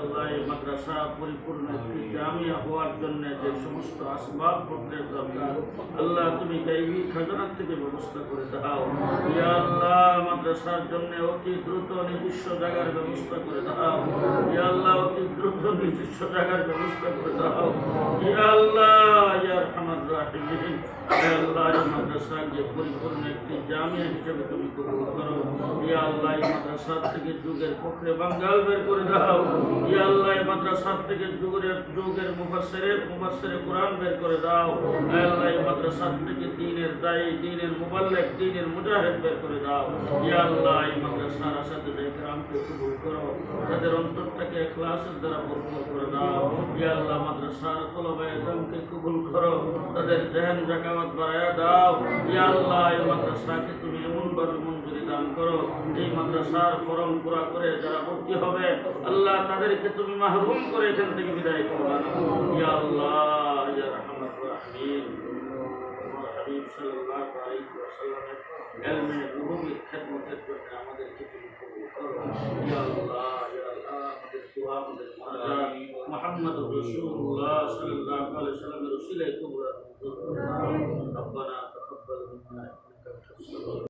আল্লাহ এই মাদ্রাসা পরিপূর্ণ একটি জামিয়া হওয়ার জন্য যে সমস্ত আসবাব পত্রের দরকার আল্লাহ তুমি গাইবী খাজনার থেকে ব্যবস্থা করে দাও। ইয়া আল্লাহ মাদ্রাসার জন্য অতি দ্রুত নিজস্ব জায়গার ব্যবস্থা করে দাও। ইয়া আল্লাহ অতি দ্রুত নিজস্ব জায়গার ব্যবস্থা করে দাও। ইয়া ইয়া আল্লাহ এই মাদ্রাসাকে পরিপূর্ণ বের করে দাও। ইয়া আল্লাহ এই মাদ্রাসা থেকে যুগের মাদ্রাসার তাদের অন্তরটাকে ইখলাসের দ্বারা পূর্ণ করে দাও। ইয়া আল্লাহ মাদ্রাসার তলবায়ে কবুল করো। তাদের জেহেন জাকাওয়াত বাড়ায়া দাও। ইয়া আল্লাহ, এই মাদ্রাসাকে তুমি এমনভাবে মঞ্জুরি দান করো। এই মাদ্রাসার ফরম পুরা করে যারা ভর্তি হবে, আল্লাহ তাদেরকে তুমি মাহরুম করে এখান থেকে বিদায় করবা। ইয়া আল্লাহ, ইয়া রাহমার রাহিম। আমাদের দোয়া ربنا تقبل منا انك انت السميع